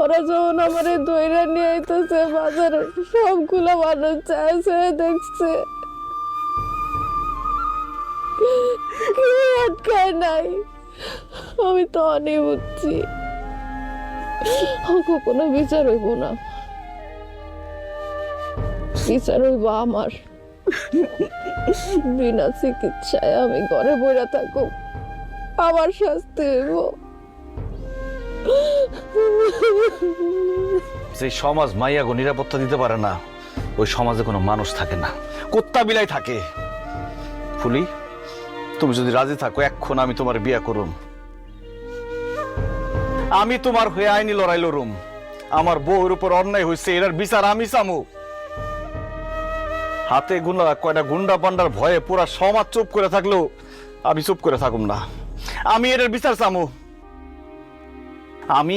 ওরা যখন আমারে দইরা নিয়ে আইতেছে, বাজারে সবগুলো মানুষ চাইছে দেখছে। কেউ আটকায় নাই। আমি তো অনেক বুঝছি। আমাকে কোনো বিচার হইব না। বিচার হইব আমার। বিনা চিকিৎসায় আমি ঘরে বইরা থাকুক। আমার শাস্তি হইব। যে সমাজ মাইয়াগো নিরাপত্তা দিতে পারে না, ওই সমাজে কোনো মানুষ থাকে না। কুত্তা বিলাই থাকে। ফুলি, তুমি যদি রাজি থাকো এখন আমি তোমার বিয়া করুম। আমি তোমার হয়ে আইনি লড়াই লড়ুম। আমার বউর উপর অন্যায় হয়েছে এটার বিচার আমি চামু। হাতে গুন্ডা কয়টা গুন্ডা পান্ডার ভয়ে পুরা সমাজ চুপ করে থাকলেও আমি চুপ করে থাকুম না। আমি এটার বিচার চামু। আমি